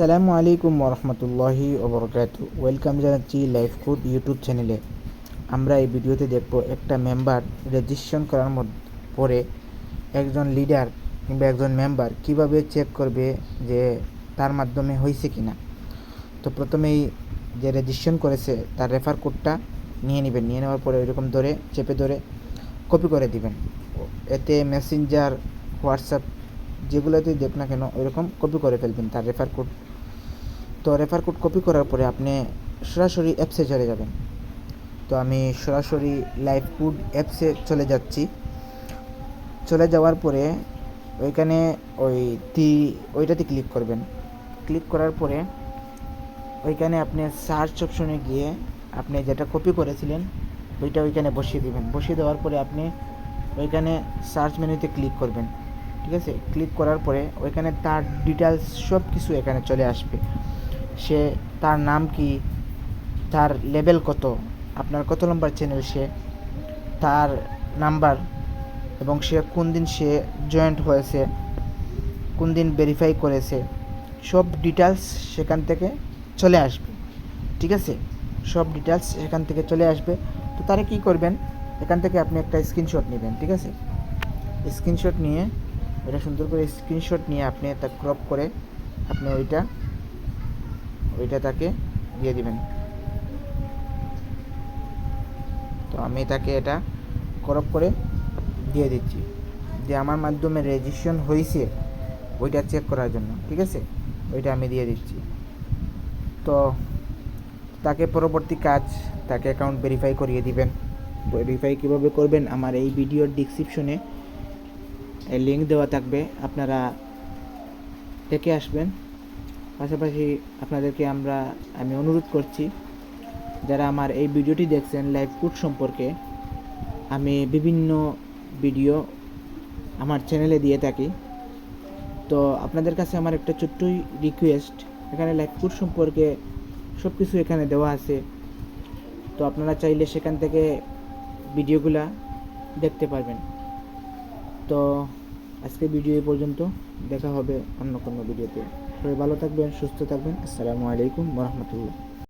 আসসালামু আলাইকুম ওরহমতুল্লাহি ওবরকাত ওয়েলকাম জানাচ্ছি লাইফ কোড ইউটিউব চ্যানেলে। আমরা এই ভিডিওতে দেখব একটা মেম্বার রেজিস্ট্রেশন করার পরে একজন লিডার কিংবা একজন মেম্বার কীভাবে চেক করবে যে তার মাধ্যমে হয়েছে কি না তো প্রথমেই যে রেজিস্ট্রেশন করেছে তার রেফার কোডটা নিয়ে নেবেন। নিয়ে নেওয়ার পরে ওইরকম ধরে, চেপে ধরে, কপি করে দিবেন। এতে মেসেঞ্জার, হোয়াটসঅ্যাপ যেগুলোতেই দেখ না কেন ওইরকম কপি করে ফেলবেন তার রেফার কোড তো রেফার কোড কপি করার পরে আপনি সরাসরি অ্যাপসে চলে যাবেন। তো আমি সরাসরি লাইভ কোড অ্যাপসে চলে যাচ্ছি। চলে যাওয়ার পরে ওইখানে ওই তি ওইটাতে ক্লিক করবেন। ক্লিক করার পরে ওইখানে আপনি সার্চ অপশনে গিয়ে আপনি যেটা কপি করেছিলেন, ওইটা ওইখানে বসিয়ে দিবেন। বসিয়ে দেওয়ার পরে আপনি ওইখানে সার্চ মেনুতে ক্লিক করবেন। ঠিক আছে? ক্লিক করার পরে ওইখানে তার ডিটেলস সব কিছু এখানে চলে আসবে। সে তার নাম কি? তার লেভেল কত? আপনার কত নম্বর চ্যানেল সে? তার নাম্বার এবং সে কোন দিন সে জয়েন্ট হয়েছে? কোন দিন ভেরিফাই করেছে? সব ডিটেলস সেখান থেকে চলে আসবে। ঠিক আছে? সব ডিটেলস সেখান থেকে চলে আসবে। তো তারা কী করবেন? এখান থেকে আপনি একটা স্ক্রিনশট নেবেন, ঠিক আছে? স্ক্রিনশট নিয়ে এটা সুন্দর করে স্ক্রিনশট নিয়ে আপনি তা ক্রপ করে আপনি ওইটা ওইটা তাকে দিয়ে দিবেন। তো আমি তাকে এটা ক্রপ করে দিয়ে দিচ্ছি। যে আমার মাধ্যমে রেজিস্ট্রেশন হয়েছে ওইটা চেক করার জন্য, ঠিক আছে? ওইটা আমি দিয়ে দিচ্ছি। তো তাকে পরবর্তী কাজ, তাকে অ্যাকাউন্ট ভেরিফাই করিয়ে দিবেন। ভেরিফাই কীভাবে করবেন? আমার এই ভিডিওর ডিসক্রিপশনে লিঙ্ক দেওয়া থাকবে, আপনারা দেখে আসবেন। পাশাপাশি আপনাদেরকে আমরা, আমি অনুরোধ করছি, যারা আমার এই ভিডিওটি দেখছেন লাইভ কোড সম্পর্কে, আমি বিভিন্ন ভিডিও আমার চ্যানেলে দিয়ে থাকি। তো আপনাদের কাছে আমার একটা ছোট্টই রিকোয়েস্ট এখানে লাইভ কোড সম্পর্কে সব কিছু এখানে দেওয়া আছে। তো আপনারা চাইলে সেখান থেকে ভিডিওগুলা দেখতে পারবেন। তো আজকে ভিডিও এই পর্যন্ত। দেখা হবে অন্য কোনো ভিডিওতে। সবাই ভালো থাকবেন, সুস্থ থাকবেন। আসসালামু আলাইকুম রহমতুল্লাহ।